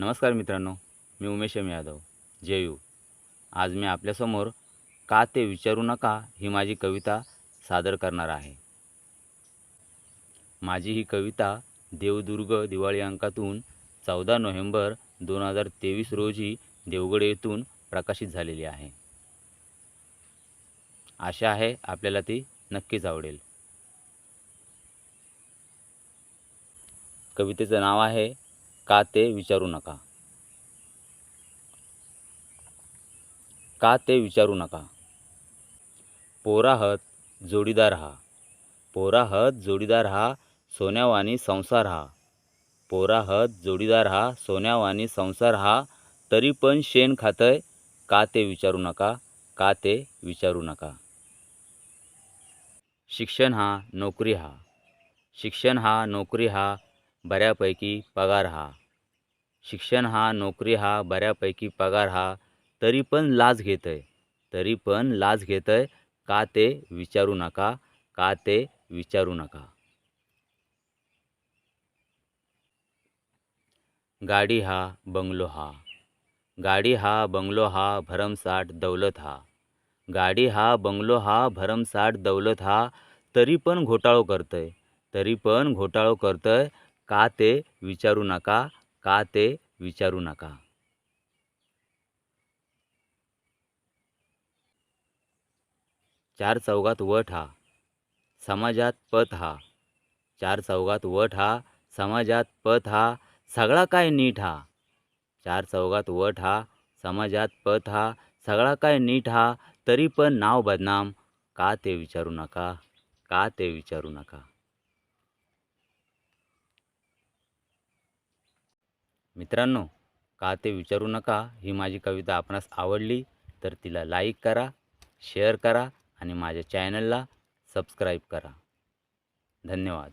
नमस्कार मित्रांनो मी उमेश एम यादव जेयू. आज मी आपल्यासमोर का ते विचारू नका ही माझी कविता सादर करणार आहे. माझी ही कविता देवदुर्ग दिवाळी अंकातून चौदा नोव्हेंबर दोन हजार तेवीस रोजी देवगड येथून प्रकाशित झालेली आहे. आशा आहे आपल्याला ती नक्कीच आवडेल. कवितेचं नाव आहे का ते विचारू नका. का ते विचारू नका. पोराहत जोडीदार हा पोराहत जोडीदार हा सोन्यावानी संसार हा पोराहत जोडीदार हा सोन्यावानी संसार हा तरी पण शेण खातंय का ते विचारू नका का ते विचारू नका. शिक्षण हा नोकरी हा. शिक्षण हा नोकरी हा बऱ्यापैकी पगार हा. शिक्षण हा नोकरी हा बऱ्यापैकी पगार हा तरी पण लाच आहे तरी पण लाच आहे का ते विचारू नका. का ते विचारू नका. गाडी हा बंगलो हा. गाडी हा बंगलो हा भरमसाठ दौलत हा. गाडी हा बंगलो हा भरमसाठ दौलत हा तरी पण घोटाळो करतंय. तरी पण घोटाळो करतंय. का ते विचारू नका का ते विचारू नका. चार चौघात वट हा समाजात पत हा. चार चौघात वट हा समाजात पत हा सगळा काय नीट हा. चार चौघात वट हा समाजात पत हा सगळा काय नीट हा तरी पण नाव बदनाम का ते विचारू नका का ते विचारू नका. मित्रांनो का ते विचारू नका? ही माझी कविता आपणास आवडली तर तिला लाईक करा शेअर करा आणि माझ्या चॅनलला सबस्क्राईब करा. धन्यवाद.